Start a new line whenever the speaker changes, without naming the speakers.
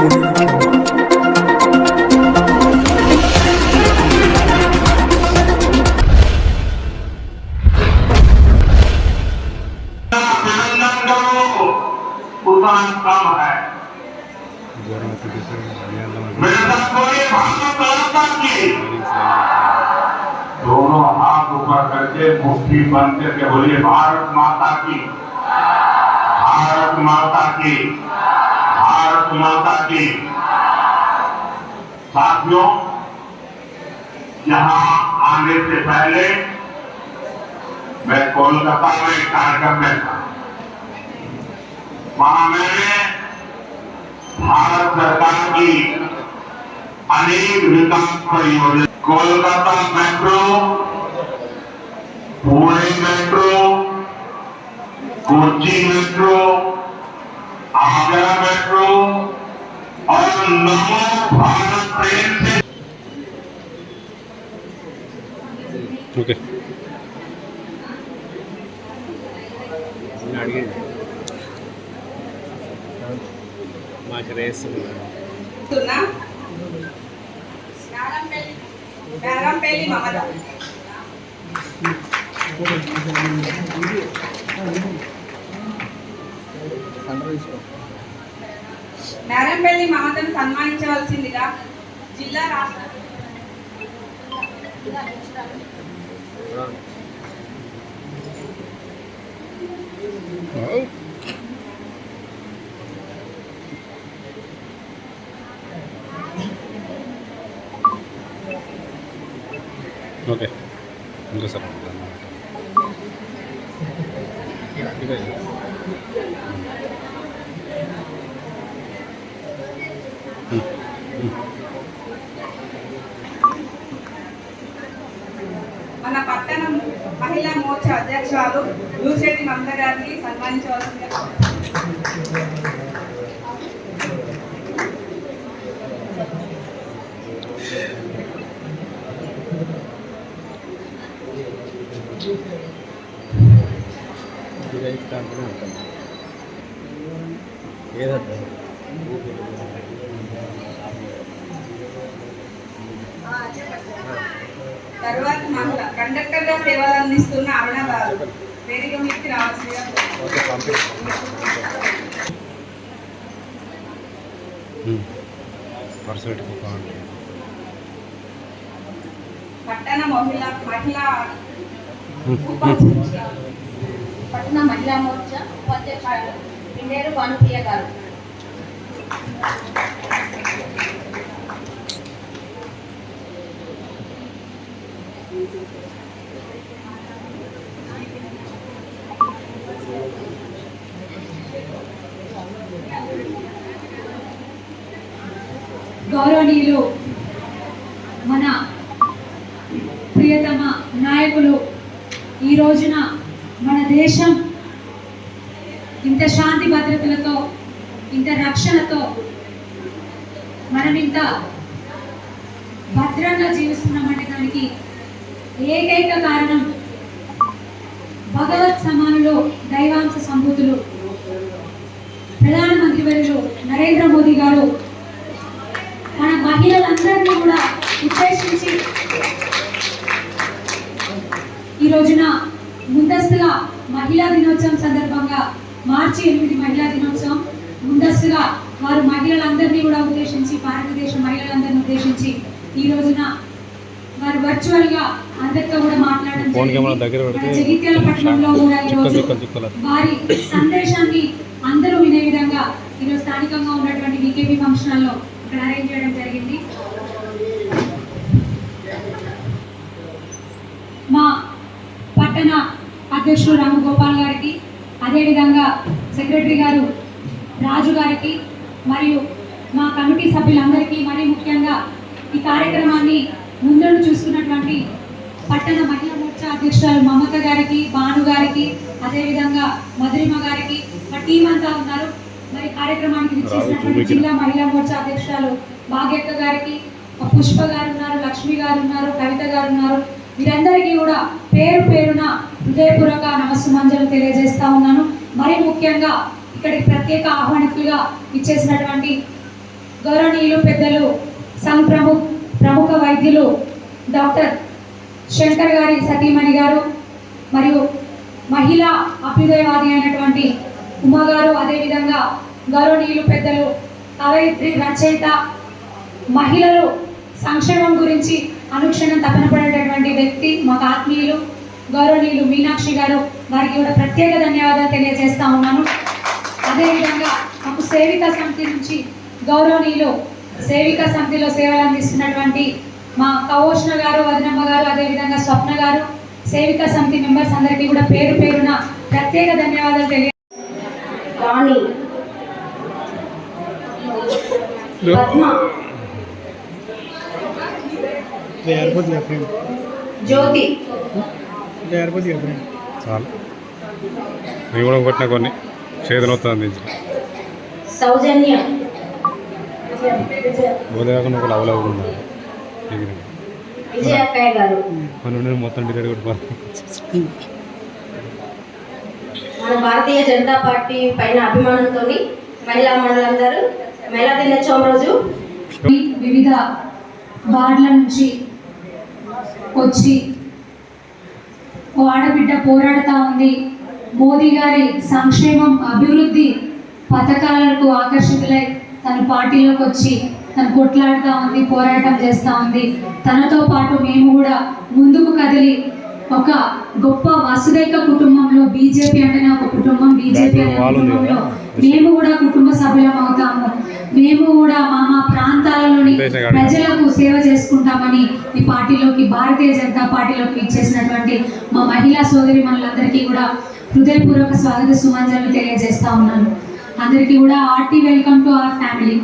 दोनों हाथ ऊपर करके मुट्ठी बंद करके बोलिए भारत माता की भारत माता की। भारत माता की। साथियों, यहाँ आने से पहले मैं कोलकाता में एक कार्यक्रम में था। वहाँ मैंने भारत सरकार की अनेक विकास परियोजना Kolkata metro, Pune metro Kochi metro Agra metro और नमो भारत ट्रेन से
ఓకే అడిగింది మాకు రేస్
చెప్తున్నా నారంపల్లి మమత నారంపల్లి మమతను సన్మానించవలసిందిగా జిల్లా రాష్ట్ర
ఓకే. ఇంకా సార్.
మన పట్టణం మహిళా మోర్చా అధ్యక్షురాలు లూశెట్టి మమత గారిని సన్మానించవలసిందిగా
ఏదన్నా
తర్వాత మహిళ కండక్టర్గా సేవలు అందిస్తున్న అరుణ గారు వేదిక మీదకి రావాల్సిందిగా పట్టణ మహిళ మహిళా
పట్టణ మహిళా మోర్చా ఉపాధ్యక్షురాలు. పిండేరు భానుప్రియ గారు.
గౌరవనీయులు మన ప్రియతమ నాయకులు ఈ రోజున మన దేశం ఇంత శాంతి భద్రతలతో ఇంత రక్షణతో మనం ఇంత భద్రంగా జీవిస్తున్నామంటే దానికి ఏకైక కారణం భగవత్ సమానులు దైవాంశ సంభూతులు ప్రధానమంత్రి వర్యులు నరేంద్ర మోదీ గారు మన మహిళలందరినీ కూడా ఉద్దేశించి ఈ రోజున ముందస్తుగా మహిళా దినోత్సవం సందర్భంగా మార్చి ఎనిమిది మహిళా దినోత్సవం ముందస్తుగా వారు మహిళలందరినీ కూడా ఉద్దేశించి భారతదేశ మహిళలందరినీ ఉద్దేశించి ఈ రోజున వారు వర్చువల్గా అందరితో కూడా మాట్లాడడం జగిత్యాల పట్టణంలో కూడా వారి సందేశాన్ని అందరూ వినే విధంగా ఈరోజు స్థానికంగా ఉన్నటువంటి వికేపీ ఫంక్షన్ హాల్లో ఇక్కడ అరేంజ్ చేయడం జరిగింది. మా పట్టణ అధ్యక్షుడు రామగోపాల్ గారికి అదేవిధంగా సెక్రటరీ గారు రాజు గారికి మరియు మా కమిటీ సభ్యులందరికీ మరీ ముఖ్యంగా ఈ కార్యక్రమాన్ని ముందుండి చూస్తున్నటువంటి పట్టణ మహిళా మోర్చా అధ్యక్షురాలు మమత గారికి భాను గారికి అదేవిధంగా మధురిమ గారికి మా టీం అంతా ఉన్నారు. మరి కార్యక్రమానికి విచ్చేసినటువంటి జిల్లా మహిళా మోర్చా అధ్యక్షురాలు భాగ్యక్క గారికి పుష్ప గారు ఉన్నారు లక్ష్మి గారు ఉన్నారు కవిత గారు ఉన్నారు. వీరందరికీ కూడా పేరు పేరున హృదయపూర్వక నమస్సుమంజలు తెలియజేస్తా ఉన్నాను. మరి ముఖ్యంగా ఇక్కడికి ప్రత్యేక ఆహ్వానితులుగా ఇచ్చేసినటువంటి గౌరవనీయులు పెద్దలు సంఘ్ ప్రముఖ ప్రముఖ వైద్యులు డాక్టర్ శంకర్ గారి సతీమణి గారు మరియు మహిళా అభ్యుదయవాది అయినటువంటి ఉమా గారు. అదేవిధంగా గౌరవనీయులు పెద్దలు కవయిత్రి రచయిత మహిళలు సంక్షేమం గురించి అనుక్షణం తపన పడేటటువంటి వ్యక్తి మాకు ఆత్మీయులు గౌరవనీయులు మీనాక్షి గారు. వారికి కూడా ప్రత్యేక ధన్యవాదాలు తెలియజేస్తా ఉన్నాను. అదేవిధంగా మాకు సేవిక సమితి నుంచి గౌరవనీయులు సేవిక సమితిలో సేవలు అందిస్తున్నటువంటి మా కవోష్ణ గారు వదినమ్మ గారు అదేవిధంగా స్వప్న గారు సేవిక సమితి మెంబర్స్ అందరికీ కూడా పేరు పేరున ప్రత్యేక ధన్యవాదాలు తెలియ
ఫ్రెండ్
జ్యోతి.
లేకపోతే ఫ్రెండ్
చాలు. నేను కూడా కొట్టిన కొన్ని. అందించి
సౌజన్య.
ఒక ఉన్నారు మన మొత్తం కొట్టుకోవాలి.
మన భారతీయ జనతా పార్టీ పైన అభిమానంతో మహిళా మండలందరూ మహిళా దినోత్సవం రోజు
వివిధ వార్డుల నుంచి వచ్చి ఓ ఆడబిడ్డ పోరాడుతూ ఉంది. మోదీ గారి సంక్షేమం అభివృద్ధి పథకాలకు ఆకర్షితులై తన పార్టీలోకి వచ్చి తను కొట్లాడుతూ ఉంది పోరాటం చేస్తూ ఉంది తనతో పాటు మేము కూడా ముందుకు కదిలి ఒక గొప్ప వసుదైక కుటుంబంలో బీజేపీ అంటేనే ఒక కుటుంబం బీజేపీ అనే కుటుంబంలో? మేము కూడా కుటుంబ సభ్యులం అవుతాము మేము కూడా మా మా ప్రాంతాలలోని. ప్రజలకు సేవ చేసుకుంటామని ఈ పార్టీలోకి భారతీయ జనతా పార్టీలోకి ఇచ్చేసినటువంటి మా మహిళా సోదరి మనులందరికీ కూడా హృదయపూర్వక స్వాగత సుమాంజలు తెలియజేస్తా ఉన్నాను. అందరికీ కూడా ఆర్టీ వెల్కమ్ టు అవర్ ఫ్యామిలీ.